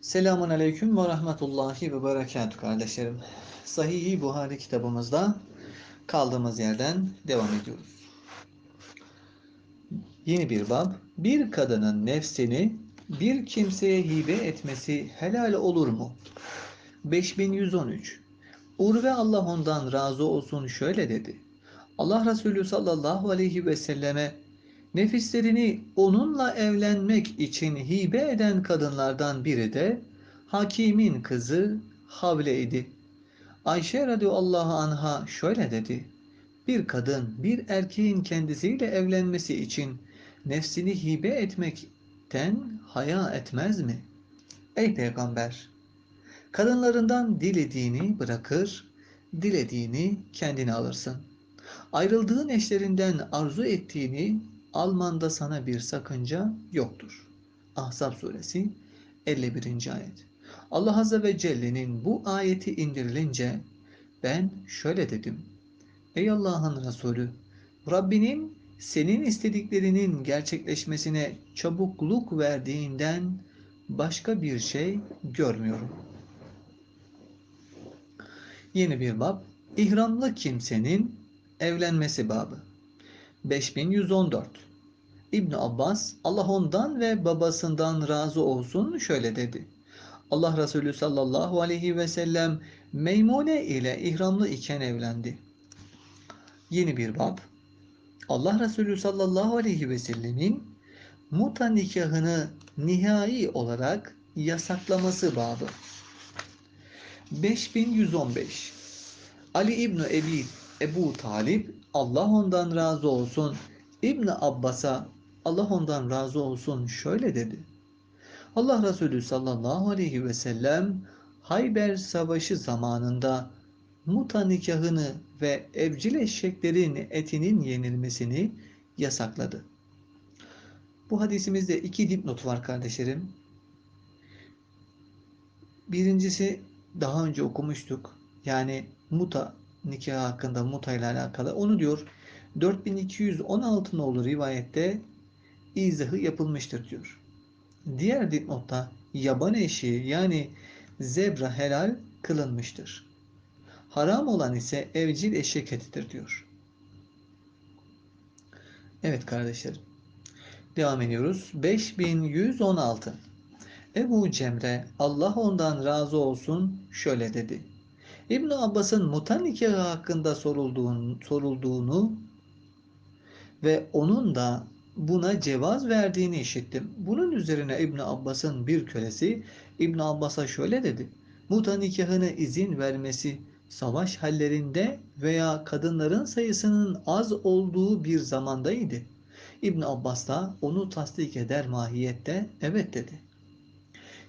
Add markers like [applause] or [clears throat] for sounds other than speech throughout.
Selamun Aleyküm ve Rahmetullahi ve Berekatuhu kardeşlerim. Sahih-i Buhari kitabımızda kaldığımız yerden devam ediyoruz. Yeni bir bab. Bir kadının nefsini bir kimseye hibe etmesi helal olur mu? 5113 Urve Allah ondan razı olsun şöyle dedi. Allah Resulü sallallahu aleyhi ve selleme Nefislerini onunla evlenmek için hibe eden kadınlardan biri de Hakim'in kızı Havle idi. Ayşe radıyallahu anha şöyle dedi. Bir kadın bir erkeğin kendisiyle evlenmesi için nefsini hibe etmekten haya etmez mi? Ey peygamber! Kadınlarından dilediğini bırakır, dilediğini kendine alırsın. Ayrıldığın eşlerinden arzu ettiğini almanda sana bir sakınca yoktur. Ahzab suresi 51. ayet. Allah Azze ve Celle'nin bu ayeti indirilince ben şöyle dedim. Ey Allah'ın Resulü, Rabbinin senin istediklerinin gerçekleşmesine çabukluk verdiğinden başka bir şey görmüyorum. Yeni bir bab, ihramlı kimsenin evlenmesi babı. 5114 İbn Abbas Allah ondan ve babasından razı olsun şöyle dedi. Allah Resulü sallallahu aleyhi ve sellem Meymune ile ihramlı iken evlendi. Yeni bir bab. Allah Resulü sallallahu aleyhi ve sellemin muta nikahını nihai olarak yasaklaması babı. 5115 Ali İbni Ebi Ebu Talip Allah ondan razı olsun İbn Abbas'a Allah ondan razı olsun şöyle dedi. Allah Resulü sallallahu aleyhi ve sellem Hayber Savaşı zamanında muta nikahını ve evcil eşeklerin etinin yenilmesini yasakladı. Bu hadisimizde iki dipnot var kardeşlerim. Birincisi daha önce okumuştuk. Yani muta nikahı hakkında muta ile alakalı. Onu diyor 4216 nolu rivayette izahı yapılmıştır diyor. Diğer dipnotta yaban eşiği yani zebra helal kılınmıştır. Haram olan ise evcil eşek etidir diyor. Evet kardeşlerim. Devam ediyoruz. 5116 Ebu Cemre Allah ondan razı olsun şöyle dedi. İbn Abbas'ın muta nikahı hakkında sorulduğunu, sorulduğunu ve onun da buna cevaz verdiğini işittim. Bunun üzerine İbn Abbas'ın bir kölesi İbn Abbas'a şöyle dedi. Muta nikahını izin vermesi savaş hallerinde veya kadınların sayısının az olduğu bir zamandaydı. İbn Abbas da onu tasdik eder mahiyette evet dedi.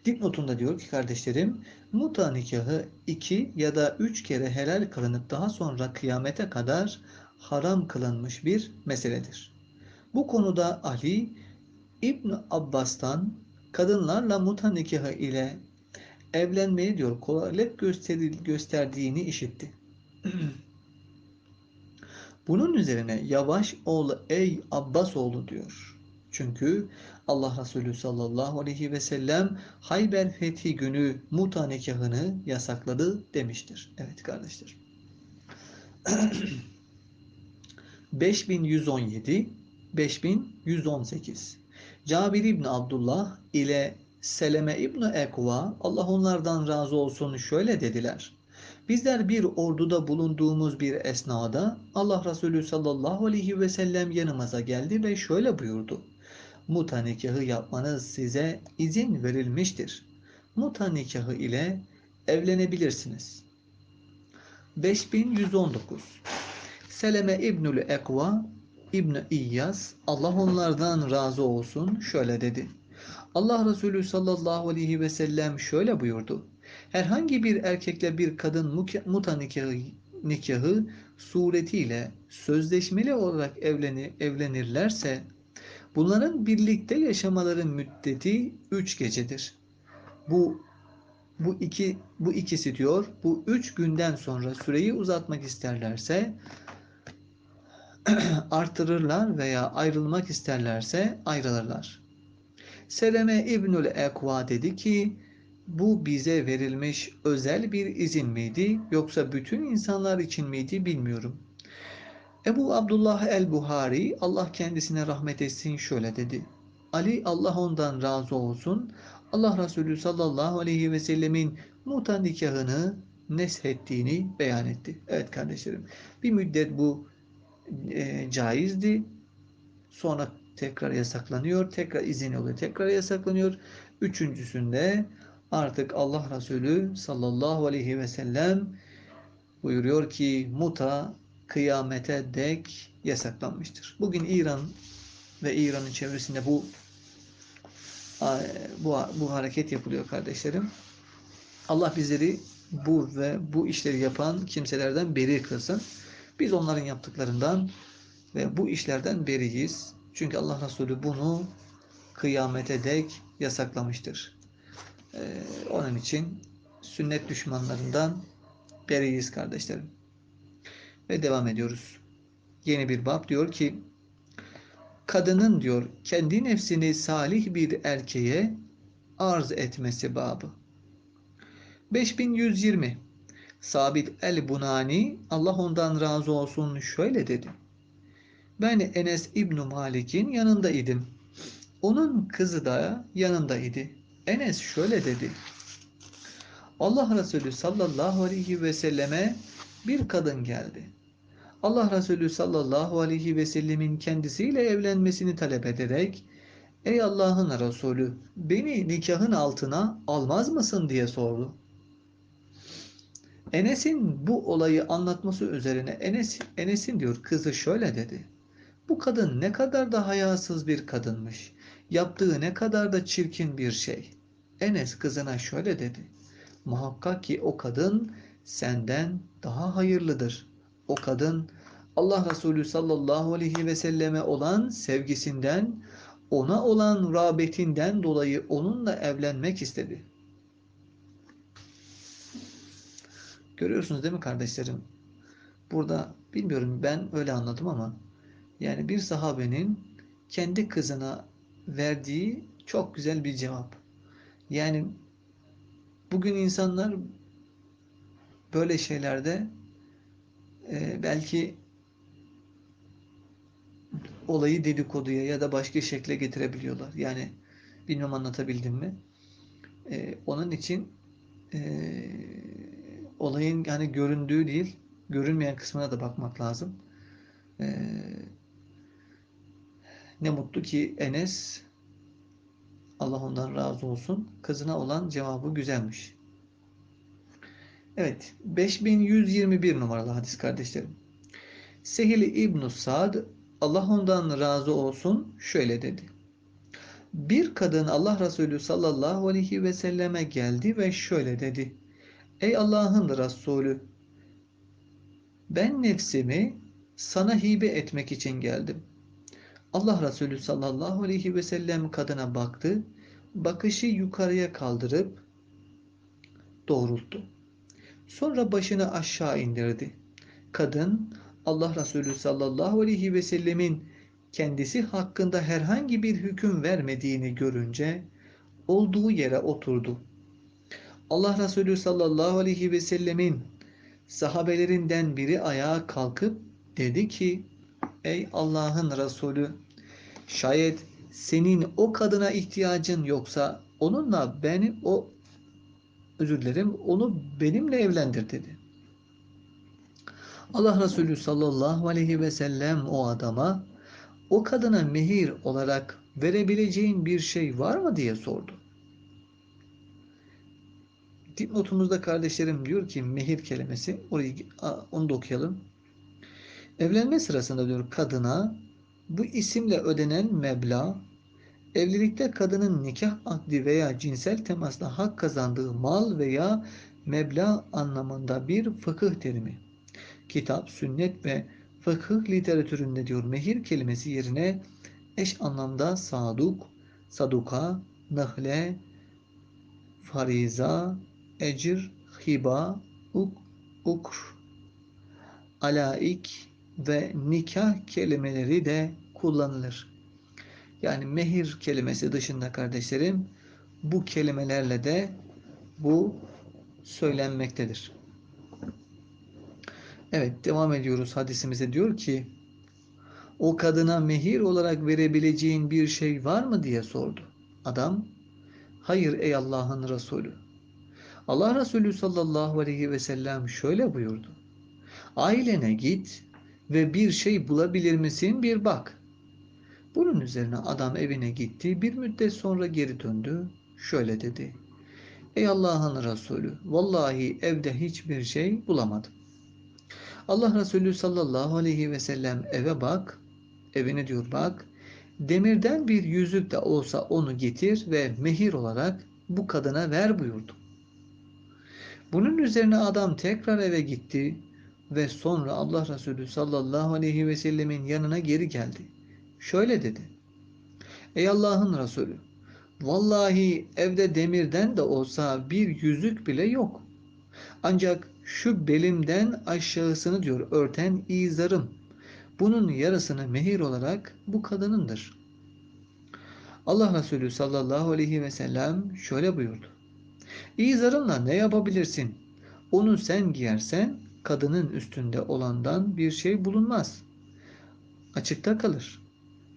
Dipnotunda diyor ki kardeşlerim muta nikahı iki ya da üç kere helal kılınıp daha sonra kıyamete kadar haram kılınmış bir meseledir. Bu konuda Ali İbn Abbas'tan kadınlarla muta nikahı ile evlenmeyi diyor kolaylık gösterdiğini işitti. [clears throat] Bunun üzerine yavaş ol ey Abbas oğlu diyor. Çünkü Allah Resulü sallallahu aleyhi ve sellem Hayber fethi günü muta nikahını yasakladı demiştir. Evet kardeşler. [clears throat] 5117 5118 Cabir İbni Abdullah ile Seleme İbni Ekva Allah onlardan razı olsun şöyle dediler. Bizler bir orduda bulunduğumuz bir esnada Allah Resulü sallallahu aleyhi ve sellem yanımıza geldi ve şöyle buyurdu. Muta nikahı yapmanız size izin verilmiştir. Muta nikahı ile evlenebilirsiniz. 5119 Seleme İbnül Ekva İbn İyyas Allah onlardan razı olsun şöyle dedi. Allah Resulü sallallahu aleyhi ve sellem şöyle buyurdu. Herhangi bir erkekle bir kadın muta nikahı, nikahı suretiyle sözleşmeli olarak evleni, evlenirlerse bunların birlikte yaşamaların müddeti üç gecedir. Bu bu iki bu ikisi diyor bu üç günden sonra süreyi uzatmak isterlerse [clears throat] artırırlar veya ayrılmak isterlerse ayrılırlar. Seleme İbnül Ekva dedi ki bu bize verilmiş özel bir izin miydi yoksa bütün insanlar için miydi bilmiyorum. Ebu Abdullah el-Buhari Allah kendisine rahmet etsin şöyle dedi. Ali Allah ondan razı olsun. Allah Resulü sallallahu aleyhi ve sellemin muta nikahını neshettiğini beyan etti. Evet kardeşlerim bir müddet bu e, caizdi. Sonra tekrar yasaklanıyor. Tekrar izin oluyor. Tekrar yasaklanıyor. Üçüncüsünde artık Allah Resulü sallallahu aleyhi ve sellem buyuruyor ki muta kıyamete dek yasaklanmıştır. Bugün İran ve İran'ın çevresinde bu bu, bu hareket yapılıyor kardeşlerim. Allah bizleri bu ve bu işleri yapan kimselerden beri kılsın. Biz onların yaptıklarından ve bu işlerden beriyiz. Çünkü Allah Resulü bunu kıyamete dek yasaklamıştır. Ee, onun için sünnet düşmanlarından beriyiz kardeşlerim. Ve devam ediyoruz. Yeni bir bab diyor ki kadının diyor kendi nefsini salih bir erkeğe arz etmesi babı. 5120 Sabit el-Bunani Allah ondan razı olsun şöyle dedi. Ben Enes İbn Malik'in yanında idim. Onun kızı da yanında idi. Enes şöyle dedi. Allah Resulü sallallahu aleyhi ve selleme bir kadın geldi. Allah Resulü sallallahu aleyhi ve sellemin kendisiyle evlenmesini talep ederek Ey Allah'ın Resulü beni nikahın altına almaz mısın diye sordu. Enes'in bu olayı anlatması üzerine Enes, Enes'in diyor kızı şöyle dedi. Bu kadın ne kadar da hayasız bir kadınmış. Yaptığı ne kadar da çirkin bir şey. Enes kızına şöyle dedi. Muhakkak ki o kadın senden daha hayırlıdır. O kadın Allah Resulü sallallahu aleyhi ve selleme olan sevgisinden, ona olan rağbetinden dolayı onunla evlenmek istedi. Görüyorsunuz değil mi kardeşlerim? Burada bilmiyorum ben öyle anladım ama yani bir sahabenin kendi kızına verdiği çok güzel bir cevap. Yani bugün insanlar böyle şeylerde e, belki olayı dedikoduya ya da başka şekle getirebiliyorlar. Yani bilmem anlatabildim mi? E, onun için e, olayın yani göründüğü değil, görünmeyen kısmına da bakmak lazım. E, ne mutlu ki Enes Allah ondan razı olsun. Kızına olan cevabı güzelmiş. Evet. 5121 numaralı hadis kardeşlerim. Sehil İbn Sad Allah ondan razı olsun şöyle dedi. Bir kadın Allah Resulü sallallahu aleyhi ve selleme geldi ve şöyle dedi. Ey Allah'ın Resulü ben nefsimi sana hibe etmek için geldim. Allah Resulü sallallahu aleyhi ve sellem kadına baktı. Bakışı yukarıya kaldırıp doğrulttu. Sonra başını aşağı indirdi. Kadın Allah Resulü sallallahu aleyhi ve sellemin kendisi hakkında herhangi bir hüküm vermediğini görünce olduğu yere oturdu. Allah Resulü sallallahu aleyhi ve sellemin sahabelerinden biri ayağa kalkıp dedi ki Ey Allah'ın Resulü şayet senin o kadına ihtiyacın yoksa onunla beni o özür dilerim onu benimle evlendir dedi. Allah Resulü sallallahu aleyhi ve sellem o adama o kadına mehir olarak verebileceğin bir şey var mı diye sordu. Dipnotumuzda kardeşlerim diyor ki mehir kelimesi orayı onu da okuyalım. Evlenme sırasında diyor kadına bu isimle ödenen meblağ evlilikte kadının nikah akdi veya cinsel temasla hak kazandığı mal veya meblağ anlamında bir fıkıh terimi. Kitap, sünnet ve fıkıh literatüründe diyor mehir kelimesi yerine eş anlamda saduk, saduka, nahle, fariza, ecir, hiba, uk, ukr, alaik ve nikah kelimeleri de kullanılır. Yani mehir kelimesi dışında kardeşlerim bu kelimelerle de bu söylenmektedir. Evet devam ediyoruz hadisimize diyor ki o kadına mehir olarak verebileceğin bir şey var mı diye sordu. Adam hayır ey Allah'ın Resulü. Allah Resulü sallallahu aleyhi ve sellem şöyle buyurdu. Ailene git ve bir şey bulabilir misin bir bak. Bunun üzerine adam evine gitti. Bir müddet sonra geri döndü. Şöyle dedi. Ey Allah'ın Resulü, vallahi evde hiçbir şey bulamadım. Allah Resulü sallallahu aleyhi ve sellem eve bak, evine diyor bak, demirden bir yüzük de olsa onu getir ve mehir olarak bu kadına ver buyurdu. Bunun üzerine adam tekrar eve gitti ve sonra Allah Resulü sallallahu aleyhi ve sellemin yanına geri geldi. Şöyle dedi. Ey Allah'ın Resulü, vallahi evde demirden de olsa bir yüzük bile yok. Ancak şu belimden aşağısını diyor örten izarım. Bunun yarısını mehir olarak bu kadınındır. Allah Resulü sallallahu aleyhi ve sellem şöyle buyurdu. İzarınla ne yapabilirsin? Onu sen giyersen kadının üstünde olandan bir şey bulunmaz. Açıkta kalır.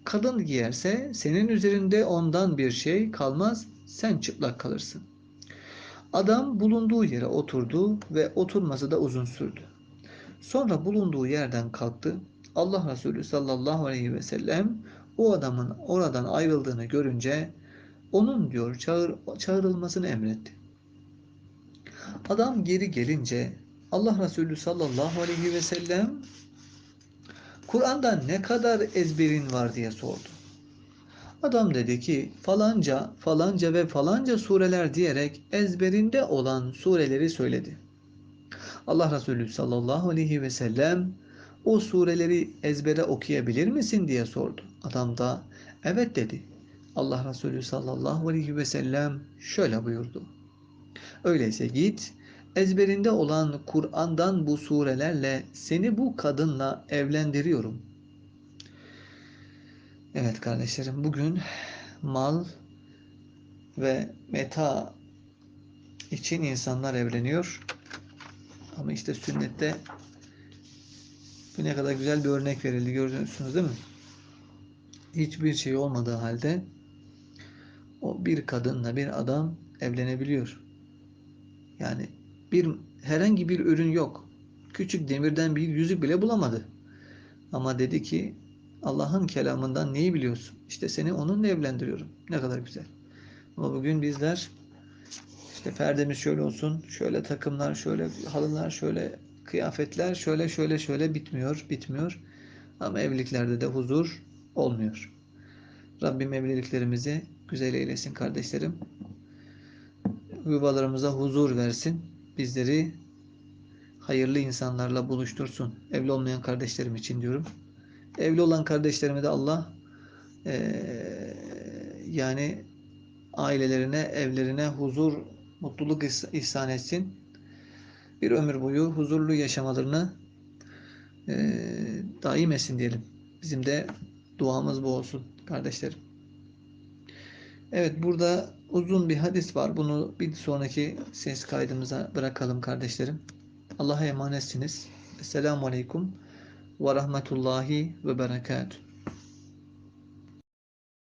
Kadın giyerse senin üzerinde ondan bir şey kalmaz, sen çıplak kalırsın. Adam bulunduğu yere oturdu ve oturması da uzun sürdü. Sonra bulunduğu yerden kalktı. Allah Resulü sallallahu aleyhi ve sellem o adamın oradan ayrıldığını görünce onun diyor çağır, çağrılmasını emretti. Adam geri gelince Allah Resulü sallallahu aleyhi ve sellem Kur'an'da ne kadar ezberin var diye sordu. Adam dedi ki falanca falanca ve falanca sureler diyerek ezberinde olan sureleri söyledi. Allah Resulü sallallahu aleyhi ve sellem o sureleri ezbere okuyabilir misin diye sordu. Adam da evet dedi. Allah Resulü sallallahu aleyhi ve sellem şöyle buyurdu. Öyleyse git ezberinde olan Kur'an'dan bu surelerle seni bu kadınla evlendiriyorum. Evet kardeşlerim bugün mal ve meta için insanlar evleniyor. Ama işte sünnette bu ne kadar güzel bir örnek verildi görüyorsunuz değil mi? Hiçbir şey olmadığı halde o bir kadınla bir adam evlenebiliyor. Yani bir herhangi bir ürün yok. Küçük demirden bir yüzük bile bulamadı. Ama dedi ki Allah'ın kelamından neyi biliyorsun? İşte seni onunla evlendiriyorum. Ne kadar güzel. Ama bugün bizler işte perdemiz şöyle olsun, şöyle takımlar, şöyle halılar, şöyle kıyafetler, şöyle şöyle şöyle bitmiyor, bitmiyor. Ama evliliklerde de huzur olmuyor. Rabbim evliliklerimizi güzel eylesin kardeşlerim. Yuvalarımıza huzur versin. Bizleri hayırlı insanlarla buluştursun. Evli olmayan kardeşlerim için diyorum. Evli olan kardeşlerime de Allah e, yani ailelerine, evlerine huzur, mutluluk ihsan etsin. Bir ömür boyu huzurlu yaşamalarını e, daim etsin diyelim. Bizim de duamız bu olsun kardeşlerim. Evet burada uzun bir hadis var. Bunu bir sonraki ses kaydımıza bırakalım kardeşlerim. Allah'a emanetsiniz. Esselamu Aleyküm ve Rahmetullahi ve Berekatuhu.